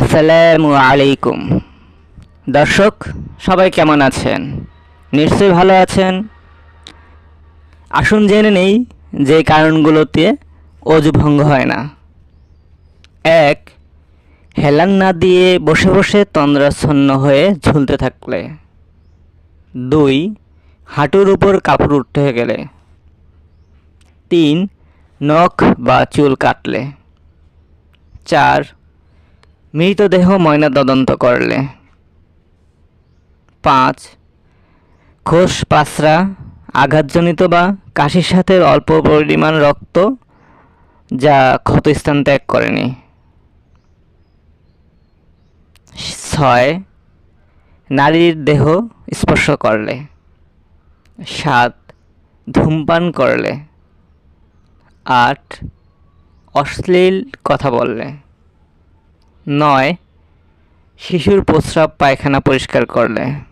আসসালামু আলাইকুম। দর্শক, সবাই কেমন আছেন? নিশ্চয়ই ভালো আছেন। আসুন জেনে নেই যে কারণগুলোতে অজু ভঙ্গ হয় না। এক, হেলান না দিয়ে বসে বসে তন্দ্রাচ্ছন্ন হয়ে ঝুলতে থাকলে। দুই, হাঁটুর উপর কাপড় উঠে গেলে। তিন, নখ বা চুল কাটলে। চার মৃতদেহ ময়না তদন্ত করলে। পাঁচ, খোস পাসরা আঘাতজনিত বা কাশির সাথে অল্প পরিমাণ রক্ত যা ক্ষতস্থান ত্যাগ করেনি। ছয়, নারীর দেহ স্পর্শ করলে। সাত, ধূমপান করলে। আট, অশ্লীল কথা বললে। নয় শিশুর প্রস্রাব পায়খানা পরিষ্কার করলে।